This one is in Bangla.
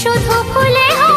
শুধু ফুলে হয়।